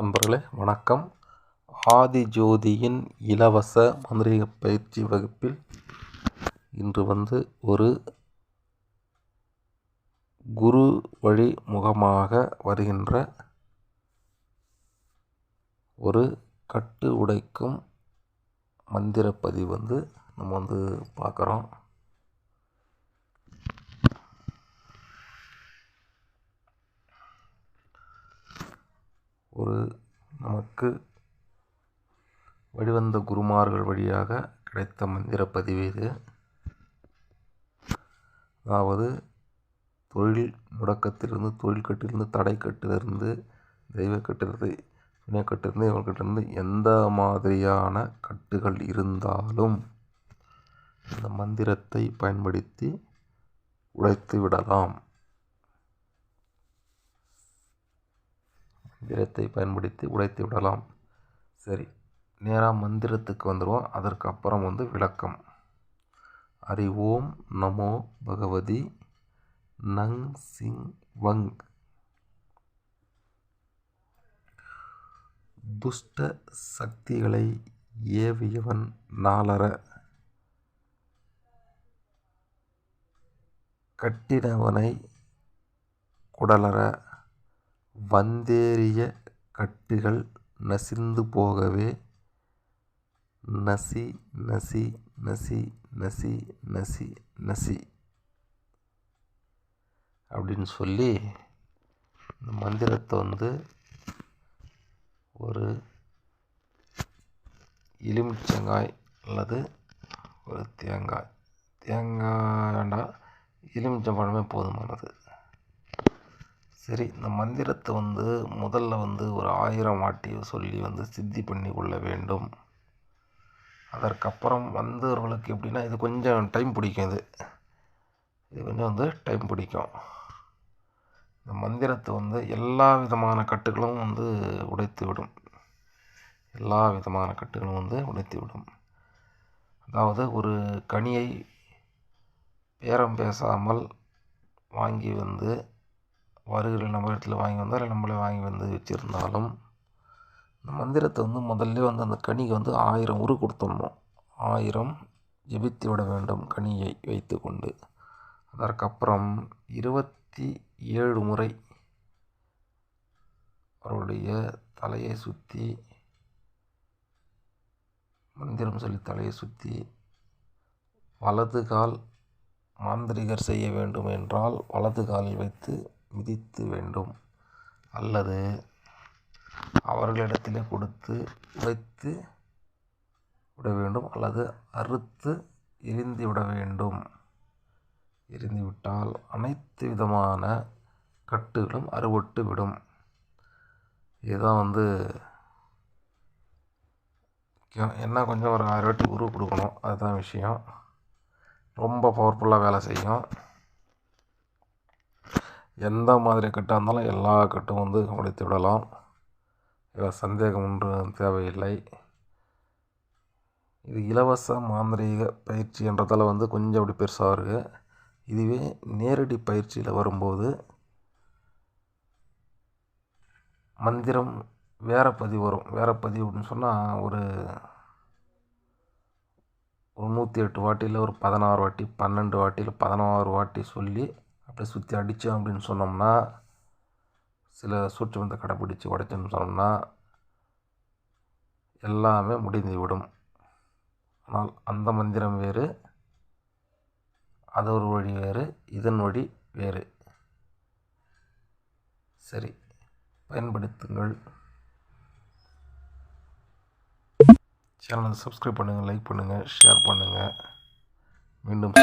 நண்பர்களே வணக்கம். ஆதிஜோதியின் இலவச மந்திரிக பயிற்சி வகுப்பில் இன்று வந்து ஒரு குரு வழி முகமாக வருகின்ற ஒரு கட்டு உடைக்கும் மந்திரப்பதிவு வந்து நம்ம வந்து பார்க்குறோம். ஒரு நமக்கு வழிவந்த குருமார்கள் வழியாக கிடைத்த மந்திர பதிவு இது. அதாவது தொழில் முடக்கத்திலிருந்து தொழில் கட்டிலிருந்து தடை கட்டிலிருந்து தெய்வ கட்டிலிருந்து வினை கட்டிலிருந்து எந்த மாதிரியான கட்டுகள் இருந்தாலும் இந்த மந்திரத்தை பயன்படுத்தி உடைத்து விடலாம். வீரத்தை பயன்படுத்தி உடைத்து விடலாம். சரி நேராக மந்திரத்துக்கு வந்துடுவோம் அதற்கு அப்புறம் வந்து விளக்கம். ஹரி ஓம் நமோ பகவதி நங் சிங் வங். துஷ்ட சக்திகளை ஏவியவன் நாளர கட்டினவனை குடலற. வந்தேறிய கட்டுகள் நசிந்து போகவே நசி நசி நசி நசி நசி நசி. அப்படின்னு சொல்லி இந்த மந்திரத்தை வந்து ஒரு எலுமிச்சங்காய் அல்லது ஒரு தேங்காய். தேங்காய் வேண்டாம் எலுமிச்சம்பழமே போதுமானது. சரி இந்த மந்திரத்தை வந்து முதல்ல வந்து ஒரு ஆயிரம் வாட்டி சொல்லி வந்து சித்தி பண்ணி கொள்ள வேண்டும். அதற்கப்புறம் வந்தவர்களுக்கு எப்படின்னா இது கொஞ்சம் டைம் பிடிக்கும் இது. இது கொஞ்சம் வந்து டைம் பிடிக்கும். இந்த மந்திரத்தை வந்து எல்லா விதமான கட்டுகளும் வந்து உடைத்து விடும். எல்லா விதமான கட்டுகளும் வந்து உடைத்து விடும். அதாவது ஒரு கனியை பேரம் பேசாமல் வாங்கி வந்து வருகிற இடத்துல வாங்கி வந்தால் இல்லை நம்மளே வாங்கி வந்து வச்சுருந்தாலும் இந்த மந்திரத்தை வந்து முதல்ல வந்து அந்த கனிக்கு வந்து ஆயிரம் உரு கொடுத்துடணும் ஆயிரம் ஜெபித்து விட வேண்டும் கனியை வைத்து கொண்டு அதற்கப்புறம் இருபத்தி ஏழு முறை அவருடைய தலையை சுற்றி மந்திரம் சொல்லி தலையை சுற்றி வலது கால் மாந்திரிகர் செய்ய வேண்டும் என்றால் வலது காலில் வைத்து மிதித்து வேண்டும். அல்லது அவர்களிடத்திலே கொடுத்து வைத்து விட வேண்டும். அல்லது அறுத்து எரிந்து விட வேண்டும். எரிந்து விட்டால் அனைத்து விதமான கட்டுகளும் அறுபட்டு விடும். இதுதான் வந்து என்ன கொஞ்சம் ஒரு ஆயிரம் வாட்டி உருவ கொடுக்கணும். அதுதான் விஷயம். ரொம்ப பவர்ஃபுல்லாக வேலை செய்யும். எந்த மாதிரி கட்டாக இருந்தாலும் எல்லா கட்டும் வந்து உடைத்து விடலாம். இதில் சந்தேகம் ஒன்றும் தேவையில்லை. இது இலவச மாந்திரீக பயிற்சி என்றதால் வந்து கொஞ்சம் அப்படி பெருசாக இருக்குது இதுவே நேரடி பயிற்சியில் வரும்போது மந்திரம் வேற பதிவு வரும். வேற பதிவு அப்படின்னு சொன்னால் ஒரு ஒரு நூற்றி எட்டு வாட்டியில் ஒரு பதினாறு வாட்டி பன்னெண்டு வாட்டியில் பதினாறு வாட்டி சொல்லி அப்படி சுற்றி அடித்தோம் அப்படின்னு சொன்னோம்னா சில சூட்சமத்தை கடைப்பிடிச்சி உடைச்சோம்னு சொன்னோம்னா எல்லாமே முடிந்து விடும். ஆனால் அந்த மந்திரம் வேறு அது ஒரு வழி வேறு இதன் வழி வேறு. சரி பயன்படுத்துங்கள். சேனலை சப்ஸ்கிரைப் பண்ணுங்கள் லைக் பண்ணுங்கள் ஷேர் பண்ணுங்கள் மீண்டும்